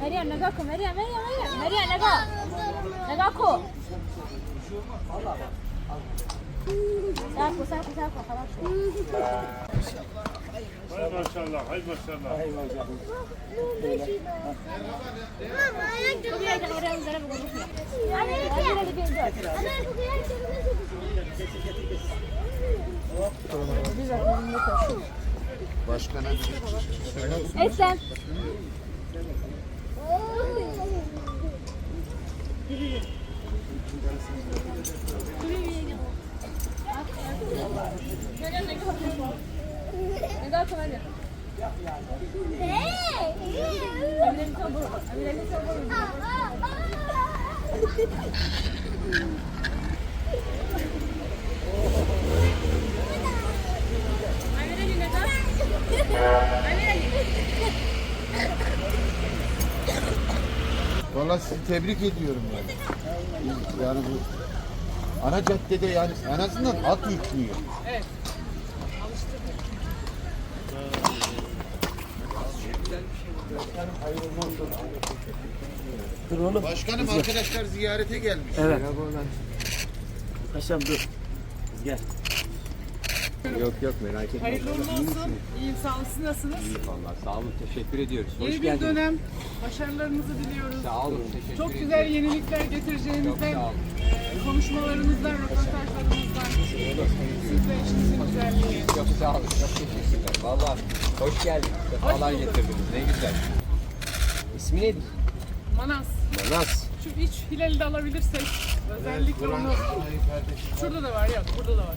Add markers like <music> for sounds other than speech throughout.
Meryem ne bakın Meryem Meryem Meryem Meryem ne bak ne bakın Sarko sarko sarko halat Hay maşallah hay maşallah Hay maşallah Mama ayak Getir getir getir Esen. Valla sizi tebrik ediyorum yani. Yani bu ana caddede yani en azından at yüklüyor. Dur oğlum. Başkanım arkadaşlar ziyarete gelmiş. Evet. Paşam dur. Gel. Yok yok merak etme. Hayırlı uğurlu olsun. İyiyim sağ olun. Siz nasılsınız? Vallahi sağ olun teşekkür ediyoruz. Hoş Yeni bir geldiniz. dönem. Başarılarınızı diliyoruz. Sağ olun teşekkür Çok ediyoruz. güzel yenilikler Çok getireceğinizden, sağ olun. e, konuşmalarınızdan, röportajlarınızdan, sizle işinizin güzelliği. Çok sağ olun. Çok teşekkürler. Vallahi hoş geldiniz. Sefalar bulduk. getirdiniz. Ne güzel. İsmi nedir? Manas. Manas. Şu iç hilali de alabilirsek. Özellikle onu. Şurada da var yok, burada da var.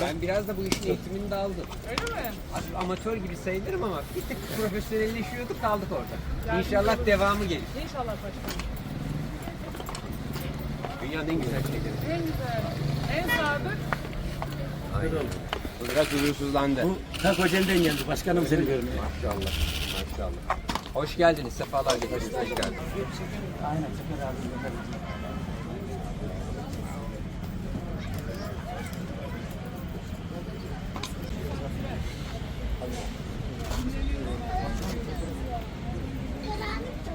Ben biraz da bu işin eğitimini de aldım. Öyle mi? Hafif amatör gibi sayılırım ama bir tık profesyonelleşiyorduk kaldık orada. İnşallah devamı gelir. İnşallah başkanım. Dünyanın en güzel şeyleri. En güzel, en sadık. Aynen. Bu biraz huzursuzlandı. Bu ta Kocaeli'den geldi. Başkanım seni görmeye. Maşallah. Maşallah. Hoş geldiniz. Sefalar getirdiniz. Hoş geldiniz. Aynen. Şeker abi.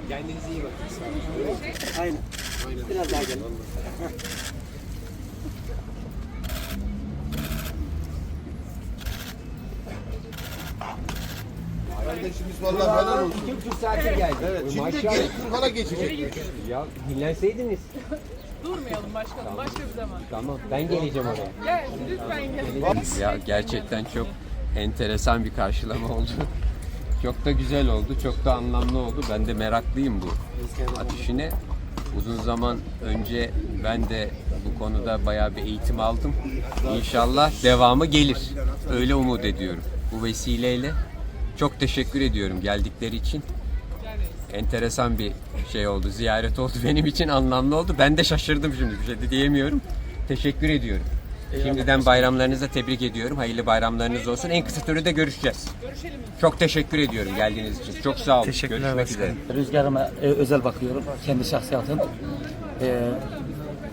Kendinize iyi bakın. Aynen. Biraz daha gel. Kardeşimiz vallahi helal olsun. İki buçuk saate geldi. Evet, şimdi de Maşallah. gelip Turhal'a geçecek. Ya dinlenseydiniz. Durmayalım başkanım, başka bir zaman. Tamam ben geleceğim oraya. Gel, lütfen gel. Ya gerçekten çok enteresan bir karşılama oldu. Çok da güzel oldu, çok da anlamlı oldu. Ben de meraklıyım bu at. Uzun zaman önce ben de bu konuda bayağı bir eğitim aldım. İnşallah devamı gelir. Öyle umut ediyorum. Bu vesileyle çok teşekkür ediyorum geldikleri için. Enteresan bir şey oldu, ziyaret oldu. <laughs> Benim için anlamlı oldu. Ben de şaşırdım şimdi bir şey de diyemiyorum. Teşekkür ediyorum. Şimdiden bayramlarınızı tebrik ediyorum. Hayırlı bayramlarınız olsun. En kısa sürede görüşeceğiz. Çok teşekkür ediyorum geldiğiniz için. Çok sağ olun. Teşekkürler Görüşmek üzere. Rüzgarıma e, özel bakıyorum. Kendi şahsiyatım. E,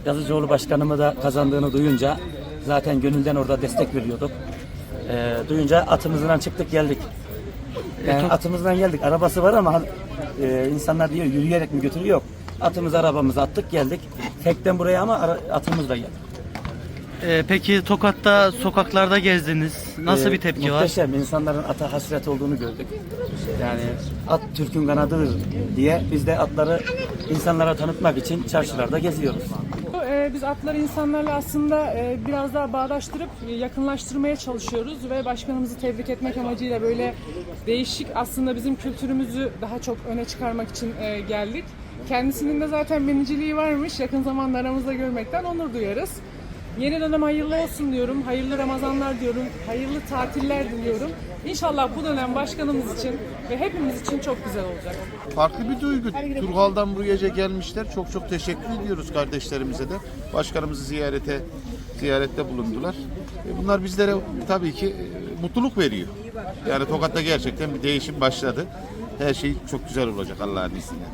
Yazıcıoğlu başkanımı da kazandığını duyunca zaten gönülden orada destek veriyorduk. E, duyunca atımızdan çıktık geldik. Yani atımızdan geldik. Arabası var ama e, insanlar diyor yürüyerek mi götürüyor? Yok. Atımızı arabamıza attık geldik. Tekten buraya ama ara, atımızla geldik. Ee, peki Tokat'ta sokaklarda gezdiniz. Nasıl Ee, bir tepki var? Muhteşem. İnsanların ata hasret olduğunu gördük. Yani at Türk'ün kanadıdır diye biz de atları insanlara tanıtmak için çarşılarda geziyoruz. Ee, Biz atları insanlarla aslında e, biraz daha bağdaştırıp e, yakınlaştırmaya çalışıyoruz ve başkanımızı tebrik etmek amacıyla böyle değişik aslında bizim kültürümüzü daha çok öne çıkarmak için e, geldik. Kendisinin de zaten biniciliği varmış. Yakın zamanda aramızda görmekten onur duyarız. Yeni dönem hayırlı olsun diyorum. Hayırlı Ramazanlar diyorum. Hayırlı tatiller diliyorum. İnşallah bu dönem başkanımız için ve hepimiz için çok güzel olacak. Farklı bir duygu. Turhal'dan buraya gelmişler. Çok çok teşekkür ediyoruz kardeşlerimize de. Başkanımızı ziyarete ziyarette bulundular. E, Bunlar bizlere tabii ki e, mutluluk veriyor. Yani Tokat'ta gerçekten bir değişim başladı. Her şey çok güzel olacak Allah'ın izniyle.